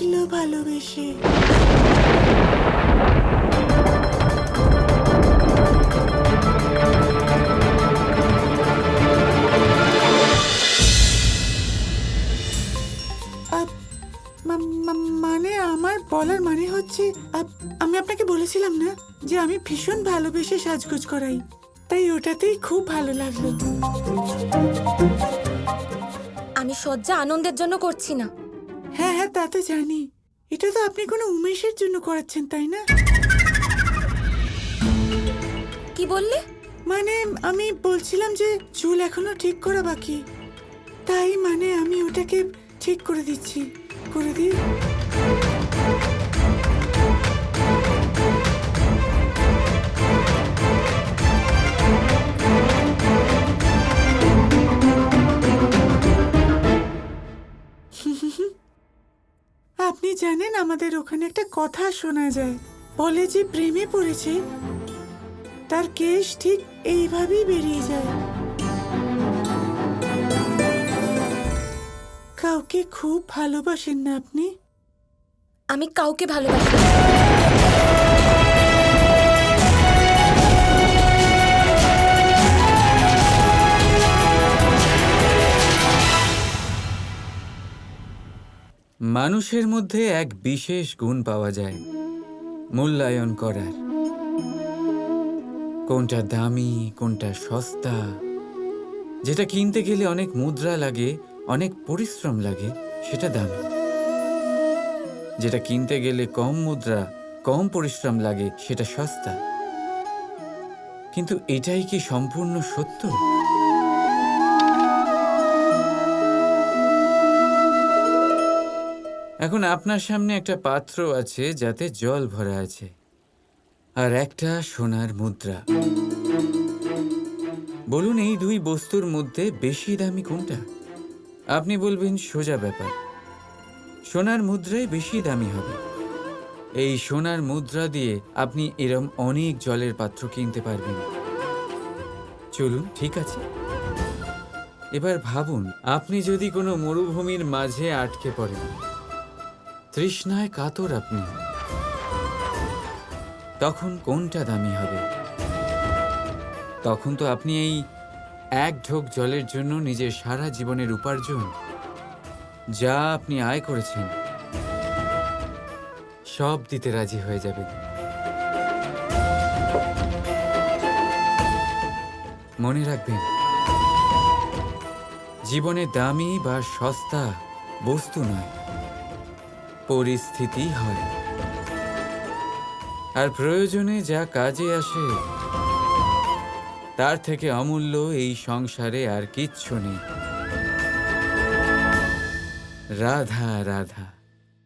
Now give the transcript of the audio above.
ফিরলো ভালোবেসে। মানে আমার বলার মানে হচ্ছে আমি আপনাকে বলেছিলাম না যে আমি ভীষণ ভালোবেসে সাজগোজ করাই। তাই ওটাতেই খুব ভালো লাগল। আমি সজ্জা আনন্দের জন্য করছি না। হ্যাঁ হ্যাঁ তা তো জানি। এটা তো আপনি কোনো উমেশের জন্য করাচ্ছেন তাই না? কি বললে? মানে আমি বলছিলাম যে চুল এখনও ঠিক করা বাকি। তাই মানে আমি ওটাকে ঠিক করে দিচ্ছি। করে দিই। জানেন আমাদের ওখানে একটা কথা শোনা যায়। বলে যে প্রেমে পড়েছে, তার কেশ ঠিক এইভাবেই বেরিয়ে যায়। কাউকে খুব ভালোবাসেন না আপনি? আমি কাউকে ভালোবাসি মানুষের মধ্যে এক বিশেষ গুণ পাওয়া যায়, মূল্যায়ন করার। কোনটা দামি, কোনটা সস্তা, যেটা কিনতে গেলে অনেক মুদ্রা লাগে, অনেক পরিশ্রম লাগে, সেটা দামি। যেটা কিনতে গেলে কম মুদ্রা, কম পরিশ্রম লাগে, সেটা সস্তা। কিন্তু এটাই কি সম্পূর্ণ সত্য? এখন আপনার সামনে একটা পাত্র আছে যাতে জল ভরা আছে, আর একটা সোনার মুদ্রা। বলুন, এই দুই বস্তুর মধ্যে বেশি দামি কোনটা? আপনি বলবেন, সোজা ব্যাপার। সোনার মুদ্রাই বেশি দামি হবে। এই সোনার মুদ্রা দিয়ে আপনি এরম অনেক জলের পাত্র কিনতে পারবেন। চলুন, ঠিক আছে। এবার ভাবুন, আপনি যদি কোনো মরুভূমির মাঝে আটকে পড়েন তৃষ্ণায় কাতর আপনি। তখন কোনটা দামি হবে? তখন তো আপনি এই এক ঢোক জলের জন্য নিজের সারা জীবনের উপার্জন, যা আপনি আয় করেছেন, সব দিতে রাজি হয়ে যাবে মনে রাখবেন, জীবনে দামি বা সস্তা বস্তু নয়। পরিস্থিতি হয়। আর প্রয়োজনে যা কাজে আসে, তার থেকে অমূল্য এই সংসারে আর কিচ্ছু নেই। রাধা রাধা।